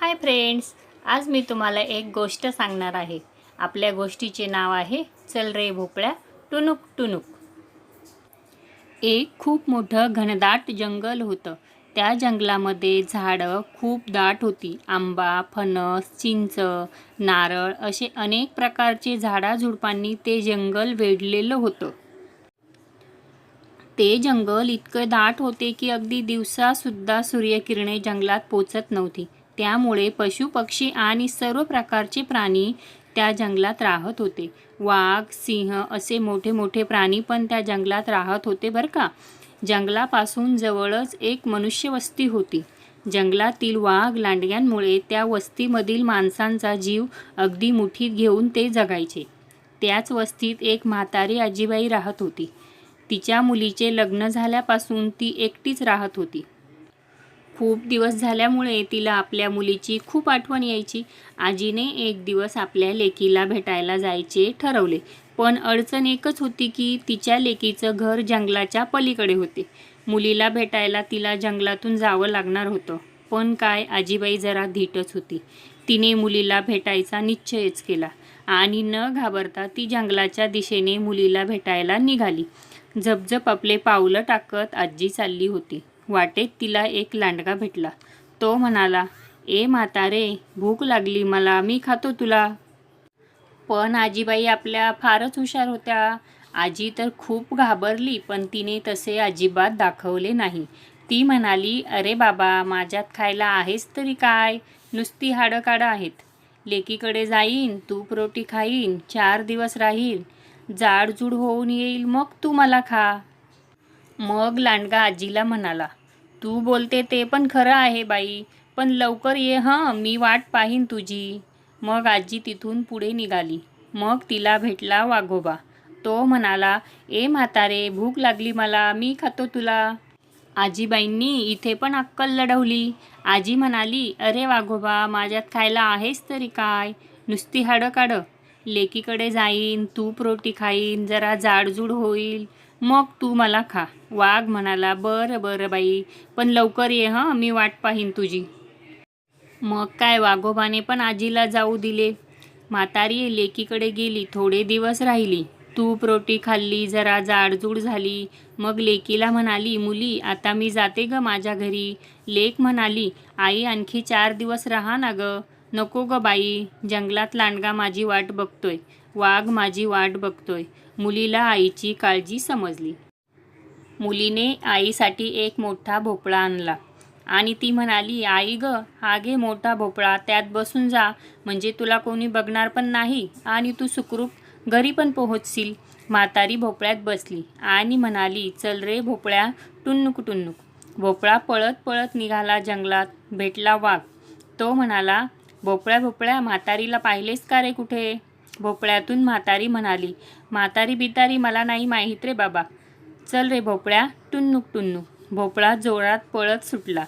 Hi friends आज मी तुम्हाला एक गोष्ट सांगणार आहे. आपल्या गोष्टीचे नाव आहे चल रे भोपळ्या टुनुक टुनुक. एक खूप मोठं घनदाट जंगल होतं. त्या जंगलामध्ये झाडं खूप दाट होती. आंबा फणस चिंच नारळ असे अनेक प्रकारचे झाडाझुडपांनी ते जंगल वेढलेलं होतं. ते जंगल इतकं दाट होते की अगदी दिवसासुद्धा सूर्यकिरणे जंगलात पोचत नव्हती. त्यामुळे पशुपक्षी आणि सर्व प्रकारचे प्राणी त्या जंगलात राहत होते. वाघ सिंह असे मोठे मोठे प्राणी पण त्या जंगलात राहत होते बरं का. जंगलापासून जवळच एक मनुष्यवस्ती होती. जंगलातील वाघ लांडग्यांमुळे त्या वस्तीमधील माणसांचा जीव अगदी मुठीत घेऊन ते जगायचे. त्याच वस्तीत एक म्हातारी आजीबाई राहत होती. तिच्या मुलीचे लग्न झाल्यापासून ती एकटीच राहत होती. खूप दिवस झाल्यामुळे तिला आपल्या मुलीची खूप आठवण यायची. आजीने एक दिवस आपल्या लेकीला भेटायला जायचे ठरवले. पण अडचण एकच होती की तिच्या लेकीचं घर जंगलाच्या पलीकडे होते. मुलीला भेटायला तिला जंगलातून जावं लागणार होतं. पण काय आजीबाई जरा धीटच होती. तिने मुलीला भेटायचा निश्चयच केला आणि न घाबरता ती जंगलाच्या दिशेने मुलीला भेटायला निघाली. झपझप आपले पावलं टाकत आजी चालली होती. वाटेत तिला एक लांडगा भेटला. तो म्हणाला ए म्हातारे भूक लागली मला मी खातो तुला. पण आजीबाई आपल्या फारच हुशार होत्या. आजी तर खूप घाबरली पण तिने तसे अजिबात दाखवले नाही. ती म्हणाली अरे बाबा माझ्यात खायला आहेच तरी काय? नुसती हाडं काढं आहेत. लेकीकडे जाईन तूप रोटी खाईन चार दिवस राहील. जाडजूड होऊन येईल मग तू मला खा. मग लांडगा आजीला म्हणाला तू बोलते ते पण खरं आहे बाई पण लवकर ये हं मी वाट पाहीन तुझी. मग आजी तिथून पुढे निघाली. मग तिला भेटला वाघोबा. तो म्हणाला ए म्हातारे भूक लागली मला मी खातो तुला. आजीबाईंनी इथे पण अक्कल लढवली. आजी म्हणाली अरे वाघोबा माझ्यात खायला आहेस तरी काय? नुसती हाडं काढं. लेकीकडे जाईन तूप रोटी खाईन जरा जाडजूड होईल. मग तू मला खा. वाघ म्हणाला बरं बरं बाई पण लवकर ये हं मी वाट पाहीन तुझी. मग काय वाघोबाने पण आजीला जाऊ दिले. म्हातारी लेकीकडे गेली थोडे दिवस राहिली. तूप रोटी खाल्ली जरा जाडजूड झाली. मग लेकीला म्हणाली मुली आता मी जाते ग माझ्या घरी. लेक म्हणाली आई आणखी चार दिवस राहा ना ग. नको ग बाई जंगलात लांडगा माझी वाट बघतोय. वाघ माझी वाट बघतोय. मुलीला आईची काळजी समजली. मुलीने आईसाठी एक मोठा भोपळा आणला आणि ती म्हणाली आई ग हा घे मोठा भोपळा त्यात बसून जा. म्हणजे तुला कोणी बघणार पण नाही आणि तू सुखरूप घरी पण पोहोचशील. म्हातारी भोपळ्यात बसली आणि म्हणाली चल रे भोपळ्या टुन्नुक टुन्नुक. भोपळा पळत पळत निघाला जंगलात भेटला वाघ. तो म्हणाला भोपळ्या भोपळ्या म्हातारीला पाहिलेस का रे कुठे? भोपळ्यातून म्हातारी म्हणाली म्हातारी बितारी मला नाही माहीत रे बाबा. चल रे भोपळ्या टुन्नुक टुन्नुक भोपळा जोरात पळत सुटला.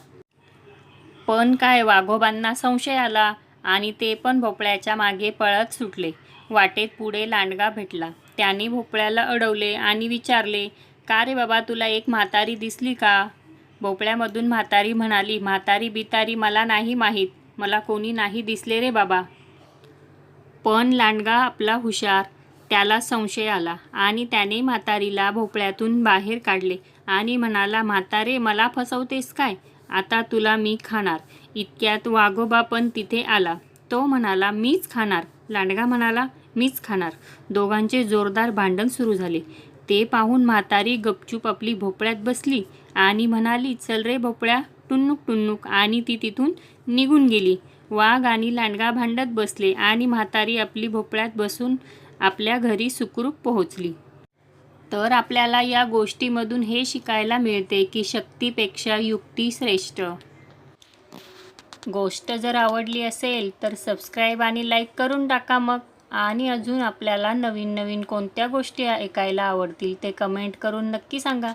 पण काय वाघोबांना संशय आला आणि ते पण भोपळ्याच्या मागे पळत सुटले. वाटेत पुढे लांडगा भेटला. त्याने भोपळ्याला अडवले आणि विचारले का रे बाबा तुला एक म्हातारी दिसली का? भोपळ्यामधून म्हातारी म्हणाली म्हातारी बितारी मला नाही माहीत. मला कोणी नाही दिसले रे बाबा. पण लांडगा आपला हुशार. त्याला संशय आला आणि त्याने म्हातारीला भोपळ्यातून बाहेर काढले आणि म्हणाला म्हातारे मला फसवतेस काय? आता तुला मी खाणार. इतक्यात वाघोबा पण तिथे आला. तो म्हणाला मीच खाणार. लांडगा म्हणाला मीच खाणार. दोघांचे जोरदार भांडण सुरू झाले. ते पाहून म्हातारी गपचूप आपली भोपळ्यात बसली आणि म्हणाली चल रे भोपळ्या. टुन्नुक टुन्नुक आणि ती तिथून निघून गेली. वाघ आणि लांडगा भांडत बसले आणि म्हातारी आपली भोपळ्यात बसून आपल्या घरी सुखरूप पोहोचली. तर आपल्याला या गोष्टीमधून हे शिकायला मिळते की शक्तीपेक्षा युक्ती श्रेष्ठ. गोष्ट जर आवडली असेल तर सबस्क्राईब आणि लाईक करून टाका मग. आणि अजून आपल्याला नवीन नवीन कोणत्या गोष्टी ऐकायला आवडतील ते कमेंट करून नक्की सांगा.